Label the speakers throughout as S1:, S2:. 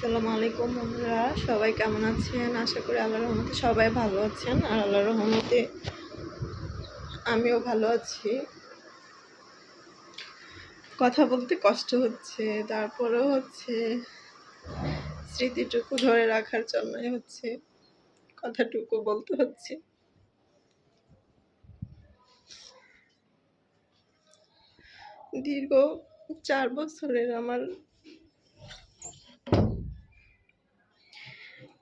S1: আসসালামু আলাইকুম বন্ধুরা, সবাই কেমন আছেন? আশা করি আল্লাহর রহমতে সবাই ভালো আছেন আর আল্লাহর রহমতে আমিও ভালো আছি। কথা বলতে কষ্ট হচ্ছে, তারপরেও হচ্ছে স্মৃতিটুকু ধরে রাখার জন্যই হচ্ছে কথাটুকু বলতে হচ্ছে। দীর্ঘ চার বছরের আমার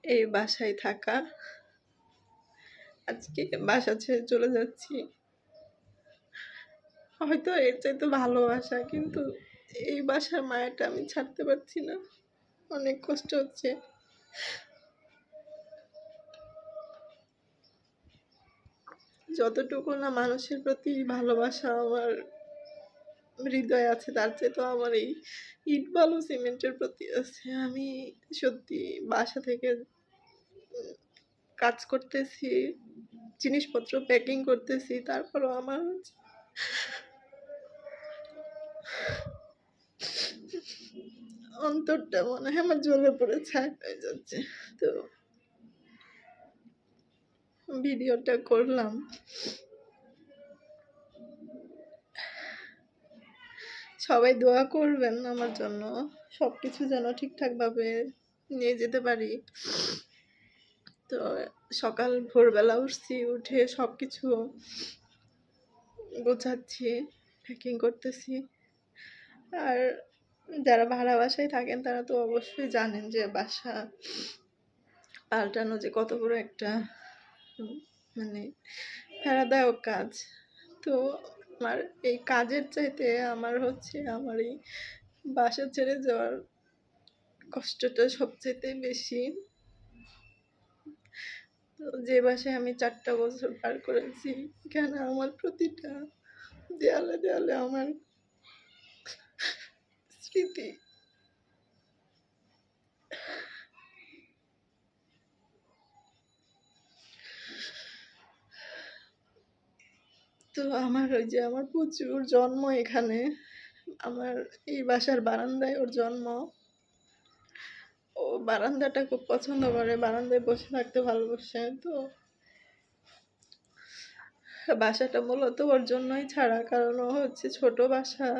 S1: এই বাসায় থাকা। আজকে বাসা ছেড়ে চলে যাচ্ছি। হয়তো এর চাইতে ভালোবাসা কিন্তু এই বাসার মায়াটা আমি ছাড়তে পারছি না। অনেক কষ্ট হচ্ছে। যতটুকু না মানুষের প্রতি ভালোবাসা আমার হৃদয় আছে, তার চেয়ে তো আমার এই ইট বালু সিমেন্টের প্রতি আছে। আমি সত্যি বাসা থেকে কাজ করতেছি, জিনিসপত্র প্যাকিং করতেছি, তারপরও আমার অন্তরটা মনে হয় আমার জলে পড়ে, ছাই হয়ে যাচ্ছে। তো, ভিডিওটা করলাম। সবাই দোয়া করবেন আমার জন্য। সব কিছু যেন ঠিকঠাকভাবে নিয়ে যেতে পারি। তো সকাল ভোরবেলা উঠছি, উঠে সব কিছু গোছাচ্ছি প্যাকিং করতেছি। আর যারা ভাড়া বাসায় থাকেন, তারা তো অবশ্যই জানেন যে বাসা পাল্টানো যে কত বড় একটা মানে ফেরাদায়ক কাজ। তো আমার এই কাজের চাইতে আমার হচ্ছে আমার এই বাসা ছেড়ে যাওয়ার কষ্টটা সবচেয়ে বেশি। তো যে বাসায় আমি চারটা বছর পার করেছি, এখানে আমার প্রতিটা দেয়ালে দেয়ালে আমার স্মৃতি তো আমার ওই যে আমার প্রচুর জন্ম এখানে। আমার এই বাসার বারান্দায় ওর জন্ম। ও বারান্দাটা খুব পছন্দ করে, বারান্দায় বসে থাকতে ভালোবাসে, তো বাসাটা মূলত ওর জন্যই ছাড়া, কারণ ও হচ্ছে ছোট বাসা।